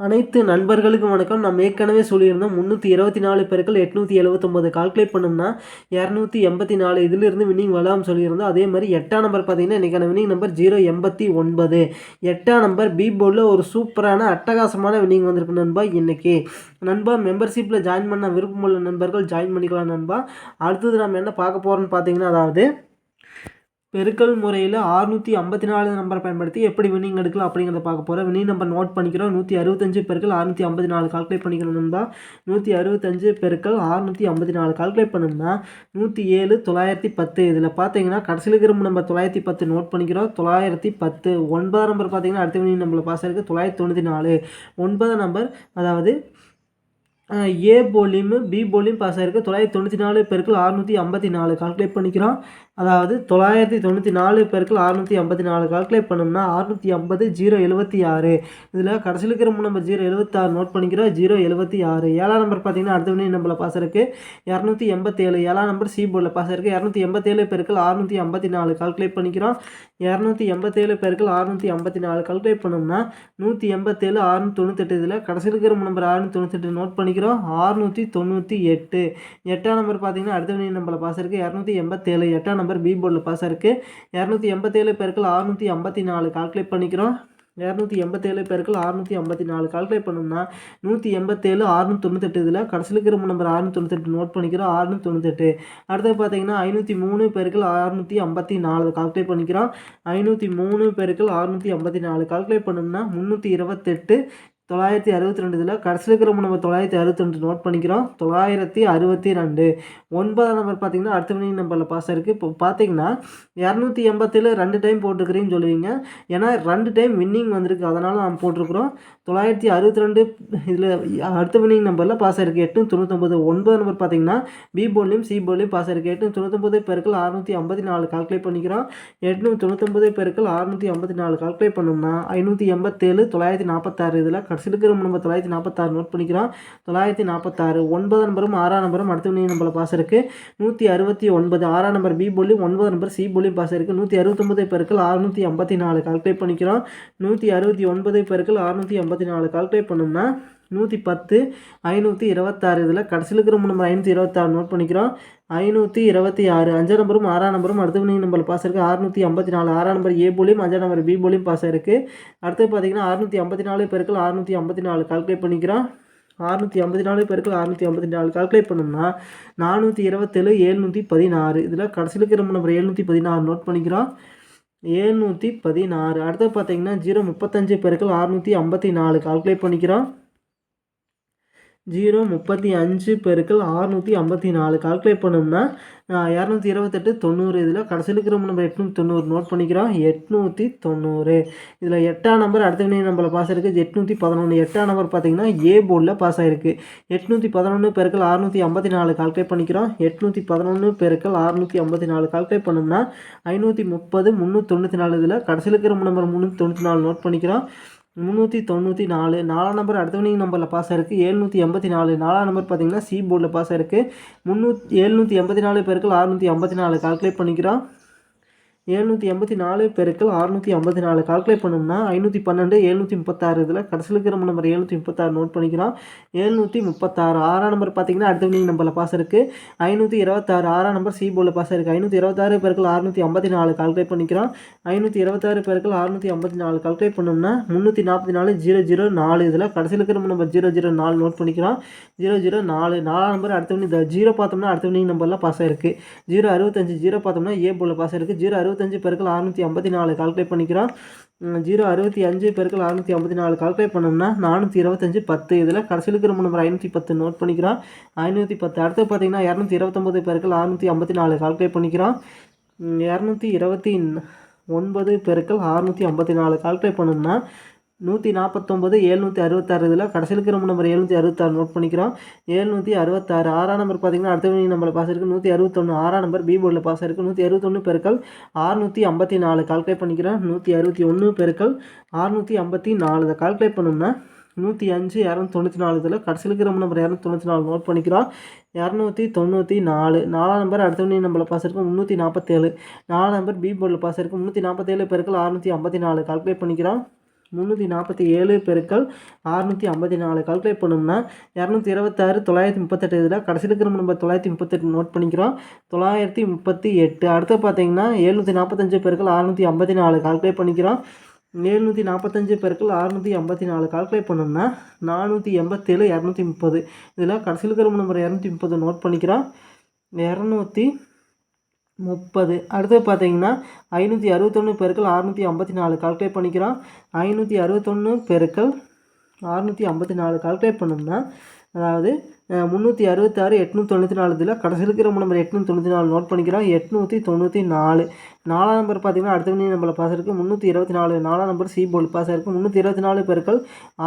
அனைத்து நண்பர்களுக்கும் வணக்கம். நம்ம ஏற்கனவே சொல்லியிருந்தோம் முந்நூற்றி இருபத்தி நாலு பேருக்கள் எட்நூற்றி எழுபத்தொம்போது கால்குலேட் பண்ணோம்னா இரநூத்தி எண்பத்தி நாலு இதிலிருந்து வின்னிங் வரலாம் சொல்லியிருந்தோம். அதே மாதிரி எட்டாம் நம்பர் பார்த்தீங்கன்னா இன்றைக்கான வினிங் நம்பர் ஜீரோ எண்பத்தி ஒன்பது. எட்டாம் நம்பர் பி போர்டில் ஒரு சூப்பரான அட்டகாசமான வின்னிங் வந்திருக்கு நண்பா இன்றைக்கி நண்பா மெம்பர்ஷிப்பில் ஜாயின் பண்ண விருப்பமுள்ள நண்பர்கள் ஜாயின் பண்ணிக்கலாம் நண்பா. அடுத்தது நம்ம என்ன பார்க்க போகிறோன்னு பார்த்தீங்கன்னா அதாவது பெருக்கல் முறையில் ஆறுநூற்றி ஐம்பத்தி நாலு நம்பரை பயன்படுத்தி எப்படி வின்னிங் எடுக்கலாம் அப்படிங்கிறத பார்க்க போகிறோம் வின்னிங் நம்பர் நோட் பண்ணிக்கிறோம். நூற்றி அறுபத்தஞ்சு பெருக்கள் அறுநூற்றி ஐம்பத்தி நாலு கால்குலேட் பண்ணிக்கணும்னா நூற்றி அறுபத்தஞ்சு பெருக்கள் அறுநூற்றி ஐம்பத்தி நாலு கால்குலேட் பண்ணோம்னா நூற்றி ஏழு தொள்ளாயிரத்தி பத்து. இதில் பார்த்தீங்கன்னா கடைசியில் இருக்கிற நம்பர் தொள்ளாயிரத்தி பத்து நோட் பண்ணிக்கிறோம். தொள்ளாயிரத்தி பத்து. ஒன்பதாம் நம்பர் பார்த்தீங்கன்னா அடுத்த வினிங் நம்பரில் பாஸ் இருக்குது தொள்ளாயிரத்தி தொண்ணூற்றி நாலு. ஒன்பதாம் நம்பர் அதாவது ஏ போலியும் பி போலியும் பாஸ் ஆகிருக்கு தொள்ளாயிரத்தி தொண்ணூற்றி நாலு பெருக்கள் அறுநூற்றி ஐம்பத்தி நாலு கால்குலேட் பண்ணிக்கிறோம். அதாவது தொள்ளாயிரத்தி தொண்ணூற்றி நாலு பெருக்கள் அறுநூற்றி ஐம்பத்தி நாலு கால்குலேட் பண்ணோம்னா அறுநூற்றி ஐம்பது ஜீரோ எழுபத்தி ஆறு. இதில் கடைசியில் இருக்கிற நம்ம ஜீரோ எழுபத்தாறு நோட் பண்ணிக்கிறோம். ஜீரோ எழுபத்தி ஆறு. ஏழாம் நம்பர் பார்த்தீங்கன்னா அடுத்த வினை நம்பரில் பாஸ் இருக்குது இரநூத்தி எண்பத்தேழு. ஏழாம் நம்பர் சி போர்டில் பாஸ் இருக்குது இரநூத்தி எண்பத்தேழு பெருக்கள் அறுநூற்றி ஐம்பத்தி நாலு கால்குலேட் பண்ணிக்கிறோம். இரநூத்தி எண்பத்தேழு பெருக்கள் அறுநூற்றி ஐம்பத்தி நாலு கால்குலேட் பண்ணோம்னா நூற்றி எண்பத்தேழு அறுநூற்றி தொண்ணூத்தெட்டு. இதில் கடைசியில் இருக்கிற நம்பர் அறுநூற்றி தொண்ணூத்தெட்டு நோட் பண்ணிக்கிறோம். அறுநூற்றி தொண்ணூற்றி எட்டு. எட்டாம் நம்பர் பார்த்தீங்கன்னா அடுத்த வினை நம்பரில் பாஸ் இருக்குது இரநூத்தி எண்பத்தேழு. எட்டாம் நம்பர் பி போர்டில் பாஸ் இருக்குது இரநூத்தி எண்பத்தேழு பேருக்கள் அறுநூற்றி ஐம்பத்தி நாலு. கால்குலேட் பண்ணிக்கிறோம். இரநூத்தி எண்பத்தேழு பேருக்கு அறுநூற்றி ஐம்பத்தி நாலு. கால்குலேட் பண்ணோம்னா நூற்றி எண்பத்தேழு அறுநூற்றி தொண்ணூத்தெட்டு இதில் கடைசியில் இருக்கிற நம்பர் அறுநூற்றி தொண்ணூத்தெட்டு நோட் பண்ணிக்கிறோம். அறுநூற்றி தொண்ணூத்தெட்டு. அடுத்தது பார்த்தீங்கன்னா ஐநூற்றி மூணு பேருக்கள் அறுநூற்றி ஐம்பத்தி நாலு. கால்குலேட் பண்ணிக்கிறோம். ஐநூற்றி மூணு பேருக்கள் அறுநூற்றி ஐம்பத்தி நாலு. கால்குலேட் பண்ணோம்னா முந்நூற்றி இருபத்தெட்டு தொள்ளாயிரத்தி அறுபத்தி ரெண்டு இதில் கடைசியில் இருக்கிற நம்ம தொள்ளாயிரத்தி அறுபத்தி ரெண்டு நோட் பண்ணிக்கிறோம். தொள்ளாயிரத்தி அறுபத்தி ரெண்டு. ஒன்பதாம் நம்பர் பார்த்தீங்கன்னா அடுத்த மணி நம்பரில் பாஸ் இருக்குது இப்போ பார்த்தீங்கன்னா இரநூத்தி எண்பத்தில் ரெண்டு டைம் போட்டுருக்கிறீன்னு சொல்லுவீங்க. ஏன்னா ரெண்டு டைம் வின்னிங் வந்திருக்கு. அதனால் நாம் போட்டிருக்கிறோம். தொள்ளாயிரத்தி அறுபத்தி ரெண்டு இதில் அடுத்த வின்னிங் நம்பரில் பாஸ் ஆயிருக்கு. எட்டு தொண்ணூத்தொம்பது ஒன்பது. நம்பர் பார்த்தீங்கன்னா பி போர்ட்லேயும் சி போர்ட்லேயும் பாஸ் ஆயிருக்கு. எட்டு தொண்ணூத்தொம்பது பெருக்கள் அறுநூற்றி ஐம்பத்தி நாலு கால்குலேட் பண்ணிக்கிறோம். எட்நூற்றி தொண்ணூத்தொம்பது பெருக்கள் அறுநூற்றி ஐம்பத்தி நாலு கால்குலேட் பண்ணோம்னா ஐநூற்றி எண்பத்தேழு தொள்ளாயிரத்தி நாற்பத்தாறு இதில் கடைசியில் இருக்கிற நம்ம தொள்ளாயிரத்தி நாற்பத்தாறு நோட் பண்ணிக்கிறோம் தொள்ளாயிரத்தி நாற்பத்தாறு ஒன்பது நம்பரும் ஆறாம் நம்பரும் அடுத்த வினை நம்பரில் பாஸ் இருக்குது நூற்றி அறுபத்தி ஒன்பது ஆறாம் நம்பர் பி போலி ஒன்பது நம்பர் சி போலியும் பாஸ் இருக்குது நூற்றி அறுபத்தொம்பது பெருக்கள் அறுநூற்றி ஐம்பத்தி நாலு கால்குலேட் பண்ணிக்கிறோம். நூற்றி அறுபத்தி ஒன்பது பெருக்கள் அறுநூற்றி ஐம்பத்தி நாலு கால்குலேட் பண்ணோம்னா நூற்றி பத்து ஐநூற்றி இருபத்தாறு இதில் கடைசியில் இருக்கிற நம்பர் ஐநூற்றி இருபத்தாறு நோட் பண்ணிக்கிறோம். ஐநூற்றி இருபத்தி ஆறு அஞ்சாம் நம்பரும் ஆறாம் நம்பரும் அடுத்த நீங்கள் நம்பரில் பாஸ் இருக்குது அறுநூற்றி ஐம்பத்தி நாலு ஆறாம் நம்பர் ஏ போலியும் அஞ்சாம் நம்பர் பி போலியும் பாஸ் இருக்குது அடுத்து பார்த்தீங்கன்னா அறுநூற்றி ஐம்பத்தி நாலு பேருக்கு அறுநூற்றி ஐம்பத்தி நாலு கால்குலேட் பண்ணிக்கிறோம். அறுநூற்றி ஐம்பத்தி நாலு பேருக்கு அறுநூற்றி ஐம்பத்தி நாலு கால்குலேட் பண்ணோம்னா நானூற்றி இருபத்தேழு ஏழ்நூற்றி பதினாறு இதில் கடைசியில் இருக்கிற நம்பர் ஏழ்நூற்றி பதினாறு நோட் பண்ணிக்கிறோம். ஏழ்நூற்றி பதினாறு. அடுத்து பார்த்தீங்கன்னா ஜீரோ முப்பத்தஞ்சு பேருக்கு அறுநூற்றி ஐம்பத்தி நாலு கால்குலேட் பண்ணிக்கிறோம். ஜீரோ முப்பத்தி அஞ்சு பெருக்கள் ஆறுநூற்றி ஐம்பத்தி நாலு. கால்குலேட் பண்ணோம்னா இரநூத்தி இருபத்தெட்டு தொண்ணூறு. இதில் கடைசியில் இருக்கிற நம்பர் எட்நூற்றி தொண்ணூறு நோட் பண்ணிக்கிறோம். எட்நூற்றி தொண்ணூறு. இதில் எட்டாம் நம்பர் அடுத்த வினை நம்பரில் பாஸ் ஆயிருக்கு. எட்நூற்றி பதினொன்று எட்டாம் நம்பர் பார்த்தீங்கன்னா ஏ போர்டில் பாஸ் ஆகிருக்கு எட்நூற்றி பதினொன்று பெருக்கள் அறுநூற்றி ஐம்பத்தி நாலு. கால்குலேட் பண்ணிக்கிறோம். எட்நூற்றி பதினொன்று பெருக்கள் அறுநூற்றி ஐம்பத்தி நாலு. கால்குலேட் பண்ணோம்னா ஐநூற்றி முப்பது முந்நூற்றி தொண்ணூற்றி நாலு. இதில் கடைசியில் இருக்கிற நம்பர் முந்நூற்றி தொண்ணூற்றி நாலு நோட் பண்ணிக்கிறோம். முந்நூற்றி தொண்ணூற்றி நாலு. நாலாம் நம்பர் அடுத்தவனிங் நம்பரில் பாஸ் ஆயிருக்கு. ஏழ்நூற்றி எண்பத்தி நாலு. நாலாம் நம்பர் பார்த்தீங்கன்னா சி போர்டில் பாஸ் ஆயிருக்கு. முந்நூற்றி ஏழ்நூற்றி எண்பத்தி நாலு பேருக்கு அறுநூற்றி ஐம்பத்தி நாலு கால்குலேட் பண்ணிக்கிறோம். எழுநூற்றி எண்பத்தி நாலு பெருக்கள் அறுநூற்றி ஐம்பத்தி நாலு. கால்குலேட் பண்ணோம்னா ஐநூற்றி பன்னெண்டு எழுநூற்றி முப்பத்தாறு இதில் கடைசியில் இருக்கிற நம்பர் எழுநூற்றி முப்பத்தாறு நோட் பண்ணிக்கிறோம். எழுநூற்றி முப்பத்தாறு ஆறாம் நம்பர் பார்த்தீங்கன்னா அடுத்த வினிங் நம்பரில் பாஸ் இருக்குது ஐநூற்றி இருபத்தாறு ஆறாம் நம்பர் சி போர்டில் பாஸ் இருக்குது ஐநூற்றி இருபத்தாறு பெருக்கள் அறுநூற்றி ஐம்பத்தி நாலு. கால்குலேட் பண்ணிக்கிறோம். ஐநூற்றி இருபத்தாறு பெருக்கள் அறுநூற்றி ஐம்பத்தி நாலு. கால்குலேட் பண்ணோம்னா முந்நூற்றி நாற்பத்தி நாலு ஜீரோ ஜீரோ நாலு இதில் கடைசியில் இருக்கிற நம்பர் ஜீரோ ஜீரோ நாலு நோட் பண்ணிக்கிறோம். ஜீரோ ஜீரோ நாலு. நாலாம் நம்பர் அடுத்த வினி ஜீரோ பார்த்தோம்னா அடுத்த வினிங் நம்பரில் பாஸ் ஆயிருக்கு. ஜீரோ அறுபத்தஞ்சு ஜீரோ பார்த்தோம்னா ஏ போர்டில் பாஸ் இருக்குது ஜீரோ அறுபத்தஞ்சு பெருக்கள் அறுநூற்றி ஐம்பத்தி நாலு கால்குலேட் பண்ணிக்கிறோம். ஜீரோ அறுபத்தி அஞ்சு பெருக்கள் அறுநூற்றி ஐம்பத்தி நாலு கால்குலேட் பண்ணோம்னா நானூற்றி இருபத்தஞ்சு பத்து. இதில் கடைசியில் இருக்கிற நம்பர் ஐநூற்றி பத்து நோட் பண்ணிக்கிறோம். ஐநூற்றி பத்து. அடுத்து பார்த்தீங்கன்னா இரநூத்தி இருபத்தொம்பது பெருக்கள் அறுநூற்றி ஐம்பத்தி நாலு கால்குலேட் பண்ணிக்கிறோம். இரநூத்தி இருபத்தி ஒன்பது பெருக்கள் அறுநூற்றி ஐம்பத்தி நாலு கால்குலேட் பண்ணோம்னா நூற்றி நாற்பத்தொம்பது ஏழ்நூற்றி அறுபத்தாறு இதில் கடைசியில் இருக்கிற நம்பர் ஏழ்நூற்றி அறுபத்தாறு நோட் பண்ணிக்கிறோம். ஏழ்நூற்றி அறுபத்தாறு ஆறாம் நம்பர் பார்த்தீங்கன்னா அடுத்த நம்மளை பாஸ் இருக்குது நூற்றி அறுபத்தொன்று ஆறாம் நம்பர் பி போர்டில் பாஸ் இருக்குது நூற்றி அறுபத்தொன்று பெருக்கள் ஆறுநூற்றி ஐம்பத்தி நாலு கால்குலேட் பண்ணிக்கிறோம் நூற்றி அறுபத்தி ஒன்று பெருக்கள் ஆறுநூற்றி ஐம்பத்தி நாலு இதை கால்குலேட் பண்ணோம்னா நூற்றி அஞ்சு இரநூத்தி தொண்ணூற்றி நாலு இதில் கடைசியில் இருக்கிற நம்பர் இரநூத்தி தொண்ணூற்றி நாலு நோட் பண்ணிக்கிறோம். இரநூத்தி தொண்ணூற்றி நாலு நாலாம் நம்பர் அடுத்த மணி நம்பரில் பாஸ் இருக்கும் முந்நூற்றி நாற்பத்தேழு நாலாம் நம்பர் பி போர்டில் பாஸ் இருக்கும் முந்நூற்றி நாற்பத்தேழு பெருக்கள் அறுநூற்றி ஐம்பத்தி நாலு கால்குலேட் பண்ணிக்கிறோம். முந்நூற்றி நாற்பத்தி ஏழு பெருக்கள் அறுநூற்றி ஐம்பத்தி நாலு. கால்குலேட் பண்ணோம்னா இரநூத்தி இருபத்தாறு தொள்ளாயிரத்தி முப்பத்தெட்டு இதில் கடைசியில் இருக்கிற நம்பர் தொள்ளாயிரத்தி முப்பத்தெட்டு நோட் பண்ணிக்கிறோம். தொள்ளாயிரத்தி முப்பத்தி எட்டு. அடுத்து பார்த்தீங்கன்னா எழுநூற்றி நாற்பத்தஞ்சு பெருக்கள் அறுநூற்றி ஐம்பத்தி நாலு. கால்குலேட் பண்ணிக்கிறோம். எழுநூற்றி நாற்பத்தஞ்சு பெருக்கள் அறுநூற்றி ஐம்பத்தி நாலு. கால்குலேட் பண்ணோம்னா நானூற்றி எண்பத்தேழு இரநூத்தி முப்பது. இதில் கடைசியில் இருக்கிற நம்பர் இரநூத்தி முப்பது நோட் பண்ணிக்கிறோம். இரநூத்தி முப்பது. அடுத்து பார்த்தீங்கன்னா ஐநூற்றி அறுபத்தொன்று பெருக்கள் அறுநூற்றி ஐம்பத்தி நாலு கால்குலேட் பண்ணிக்கிறோம். ஐநூற்றி அறுபத்தொன்று பெருக்கள் அறுநூற்றி ஐம்பத்தி நாலு கால்குலேட் பண்ணோம்னா அதாவது முந்நூற்றி அறுபத்தாறு எட்நூற்றி தொண்ணூற்றி நாலு இதில் கடைசி இருக்கிற நம்பர் எட்நூற்றி தொண்ணூற்றி நாலு நோட் பண்ணிக்கிறோம். எட்நூற்றி தொண்ணூற்றி நாலு. நாலாம் நம்பர் பார்த்தீங்கன்னா அடுத்த மணி நம்பரில் பாஸ் இருக்குது முந்நூற்றி இருபத்தி நாலு. நாலாம் நம்பர் சி போல் பாஸ் இருக்குது முந்நூற்றி இருபத்தி நாலு பேர்கள்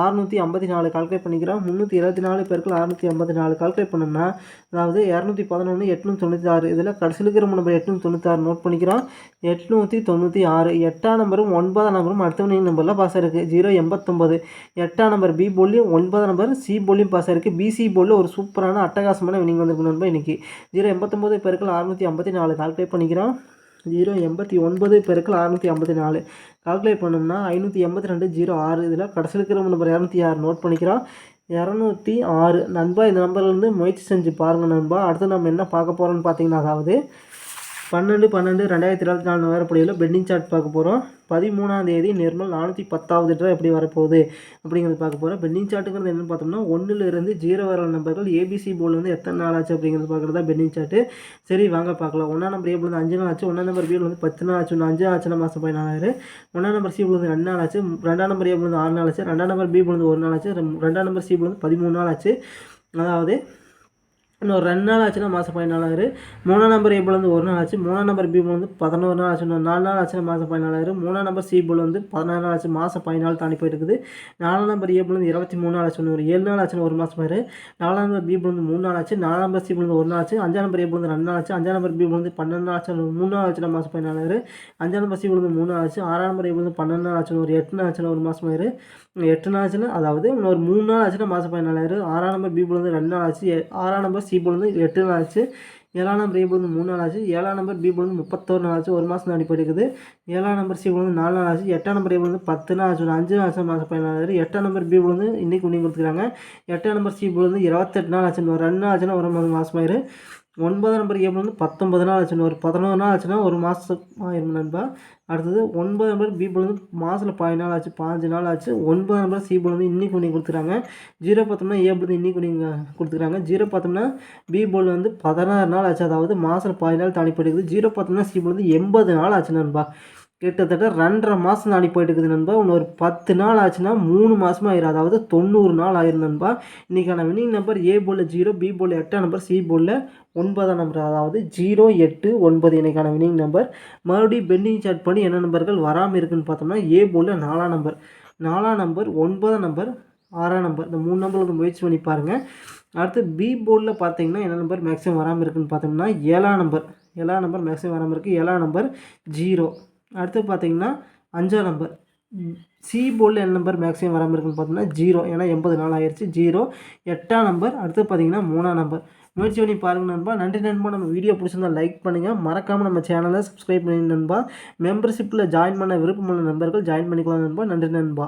அறுநூற்றி ஐம்பத்தி நாலு கால்குலேட் பண்ணிக்கிறோம். முந்நூற்றி இருபத்தி நாலு பேர்கள் அறுநூற்றி ஐம்பத்தி நாலு கால்குலேட் பண்ணோம்னா அதாவது இரநூத்தி பதினொன்று எட்நூற்றி தொண்ணூற்றி ஆறு இதில் கடைசியில் இருக்கிற நம்பர் எட்நூற்றி தொண்ணூற்றி நோட் பண்ணிக்கிறோம். எட்நூற்றி தொண்ணூற்றி ஆறு. எட்டாம் நம்பரும் ஒன்பதாம் நம்பரும் அடுத்த மணி நம்பரில் பாஸ் இருக்குது ஜீரோ எண்பத்தொம்பது. எட்டாம் நம்பர் பி போலியும் ஒன்பதாம் நம்பர் சி போலியும் பாஸ் இருக்குது பிசி போலில் ஒரு சூப்பரான அட்டகாசமான வினிங் வந்திருக்கு நண்பா. இன்றைக்கி ஜீரோ எண்பத்தொம்போது பெருக்கள் அறுநூற்றி ஐம்பத்தி நாலு. கால்குலேட் பண்ணிக்கிறோம். ஜீரோ எண்பத்தி ஒன்பது பெருக்கள் அறுநூற்றி ஐம்பத்தி நாலு. கால்குலேட் பண்ணோம்னா ஐநூற்றி எண்பத்தி ரெண்டு ஜீரோ ஆறு. இதில் கடைசி இருக்கிற நம்பர் இரநூத்தி ஆறு. நோட் பண்ணிக்கிறோம். இரநூத்தி ஆறு. நண்பா இந்த நம்பர்லேருந்து முயற்சி செஞ்சு பாருங்கள் நண்பா. அடுத்து நம்ம என்ன பார்க்க போகிறோம்னு பார்த்தீங்கன்னா அதாவது பன்னெண்டு பன்னெண்டு ரெண்டாயிரத்தி இருபத்தி நாலு நகரப்படியில் பெண்டிங் சார்ட் பார்க்க போகிறோம் பதிமூணாம் தேதி நிர்மல் நானூற்றி பத்தாவது ட்ரா எப்படி வரப்போகுது அப்படிங்கிறது பார்க்க போகிறோம் பெண்டிங் சார்ட்டுங்கிறது என்னென்னு பார்த்தோம்னா ஒன்றுலேருந்து ஜீரோ வர நம்பர்கள் ஏபிசி போர்டில் வந்து எத்தனை நாள் ஆச்சு அப்படிங்கிறது பார்க்குறது தான் பெண்டிங் சார்ட்டு சரி வாங்க பார்க்கலாம். ஒன்றாம் நம்பர் ஏபிள் வந்து அஞ்சு நாள் ஆச்சு. ஒன்றாம் நம்பர் பியில் வந்து பத்து நாள் ஆச்சு. ஒன்று அஞ்சு ஆச்சு. மாதம் பதினாலாயிரம் ஒன்றாம் நம்பர் சி வந்து ரெண்டு நாள் ஆச்சு. ரெண்டாம் நம்பர் ஏபிள் வந்து ஆறு நாள் ஆச்சு. ரெண்டாம் நம்பர் பி வந்து ஒரு நாள் ஆச்சு. ரெண்டாம் நம்பர் சி வந்து பதிமூணு நாள் ஆச்சு. அதாவது இன்னும் ரெண்டு நாள் ஆச்சுன்னா மாதம் பதினாலாயிரம் மூணாம் நம்பர் ஏபிள் வந்து ஒரு நாள் ஆச்சு மூணாம் நம்பர் பி வந்து பதினோரு நாள் ஆச்சு இன்னும் நாலு நாள் ஆச்சுன்னா மாதம் பதினாலாயிரம் மூணாம் நம்பர் சி வந்து பதினாறு நாள் ஆச்சு மாதம் பதினாலு தாண்டி போயிருக்குது இருக்குது நாலாம் நம்பர் ஏபிள் வந்து இருபத்தி மூணு நாள் ஆச்சு ஒரு ஏழு நாள் ஆச்சுன்னு ஒரு மாதம் பாரு நாலாம் நம்பர் பி வந்து மூணு நாள் ஆச்சு நாலாம் நம்பர் சி வந்து ஒரு நாள் ஆச்சு அஞ்சாம் நம்பர் ஏபிள் வந்து ரெண்டு நாள் ஆச்சு அஞ்சாம் நம்பர் பி வந்து பன்னெண்டு நாள் ஆச்சு மூணு நாள் ஆச்சுன்னா மாதம் பதினாலாயிரம் அஞ்சாம் நம்பர் சி வந்து மூணு நாள் ஆச்சு ஆறாம் நம்பர் ஏபிள் வந்து பன்னெண்டு நாள் ஆச்சு ஒரு எட்டு நாள் ஆச்சுன்னா ஒரு மாதம் ஆயிரு எட்டு நாள் ஆச்சுன்னா அதாவது இன்னொரு மூணு நாள் ஆச்சுன்னா மாதம் பதினாலாயிரம் ஆறாம் நம்பர் பி வந்து ரெண்டு நாள் ஆச்சு ஆறாம் நம்பர் சி வந்து எட்டு நாள் ஆச்சு. ஏழாம் நம்பர் ஏ வந்து மூணு நாள் ஆச்சு. ஏழாம் நம்பர் பி வந்து முப்பத்தோரு நாள் ஆச்சு. ஒரு மாதம் தாண்டி போயிருக்குது ஏழாம் நம்பர் சி வந்து நாலு நாள் ஆச்சு. எட்டாம் நம்பர் ஏ வந்து பத்து நாள் ஆச்சு. அஞ்சு நாள் ஆச்சு. மாதம் ஆச்சு எட்டாம் நம்பர் பி வந்து இன்றைக்கி உண்ணி கொடுத்துருக்காங்க. எட்டாம் நம்பர் சி வந்து இருபத்தெட்டு நாள் ஆச்சு ஒரு ரெண்டு நாள் ஆச்சுன்னா ஒரு மாதம் மாதம் ஒன்பது ஒன்பதாம் நம்பர் ஏபிள் வந்து பத்தொம்பது நாள் ஆச்சுன்னா ஒரு பதினோரு நாள் ஆச்சுன்னா ஒரு மாதம் ஆயிரம் நண்பா. அடுத்தது ஒன்பது நம்பர் பி போல் வந்து மாதத்தில் பதினாலு நாள் ஆச்சு பாஞ்சு நாள் ஆச்சு. ஒன்பது நம்பர் சி போல் வந்து இன்னைக்கு நீங்கள் கொடுத்துருக்காங்க. ஜீரோ பார்த்தோம்னா ஏ போல் இன்னைக்கு நீங்கள் கொடுத்துருக்காங்க. ஜீரோ பார்த்தோம்னா பி போல் வந்து பதினாறு நாள் ஆச்சு. அதாவது மாதத்தில் பதினாலு தாண்டி ஜீரோ பார்த்தோம்னா சி போல் வந்து எண்பது நாள் ஆச்சு நண்பா. கிட்டத்தட்ட ரெண்டரை மாதம் தாண்டி போயிட்டு இருக்குது நண்பா இன்னொரு பத்து நாள் ஆச்சுன்னா மூணு மாதமாக ஆயிரும். அதாவது தொண்ணூறு நாள் ஆயிரும் நண்பா. இன்றைக்கான வினிங் நம்பர் ஏ போலில் ஜீரோ பி போலில் எட்டாம் நம்பர் சி போலில் ஒன்பதாம் நம்பர் அதாவது ஜீரோ எட்டு ஒன்பது இன்றைக்கான வினிங் நம்பர் மறுபடியும் பெண்டிங் சார்ட் பண்ணி என்ன நம்பர்கள் வராமல் இருக்குன்னு பார்த்தோம்னா ஏ போலில் நாலாம் நம்பர் நாலாம் நம்பர் ஒன்பதாம் நம்பர் ஆறாம் நம்பர் இந்த மூணு நம்பருக்கு முயற்சி பண்ணி பாருங்கள் அடுத்து பி போர்டில் பார்த்தீங்கன்னா என்ன நம்பர் மேக்ஸிமம் வராமல் இருக்குன்னு பார்த்தோம்னா ஏழாம் நம்பர் ஏழாம் நம்பர் மேக்ஸிமம் வராமல் இருக்குது ஏழாம் நம்பர் ஜீரோ அடுத்து பார்த்தீங்கன்னா அஞ்சாம் நம்பர் சி போர்டில் என்ன நம்பர் மேக்ஸிமம் வராமல் இருக்குன்னு பார்த்தோம்னா ஜீரோ ஏன்னா எண்பது நாள் ஆயிடுச்சு ஜீரோ எட்டாம் நம்பர் அடுத்து பார்த்தீங்கன்னா மூணாம் நம்பர் முயற்சி பண்ணி பாருங்கள் நண்பா. நன்றி நண்பா. நம்ம வீடியோ பிடிச்சிருந்தா லைக் பண்ணுங்கள் மறக்காமல் நம்ம சேனலை சப்ஸ்கிரைப் பண்ணி நண்பா. மெம்பர்ஷிப்பில் ஜாயின் பண்ண விருப்பமுள்ள நண்பர்கள் ஜாயின் பண்ணிக்கலாம் நண்பா. நன்றி நண்பா.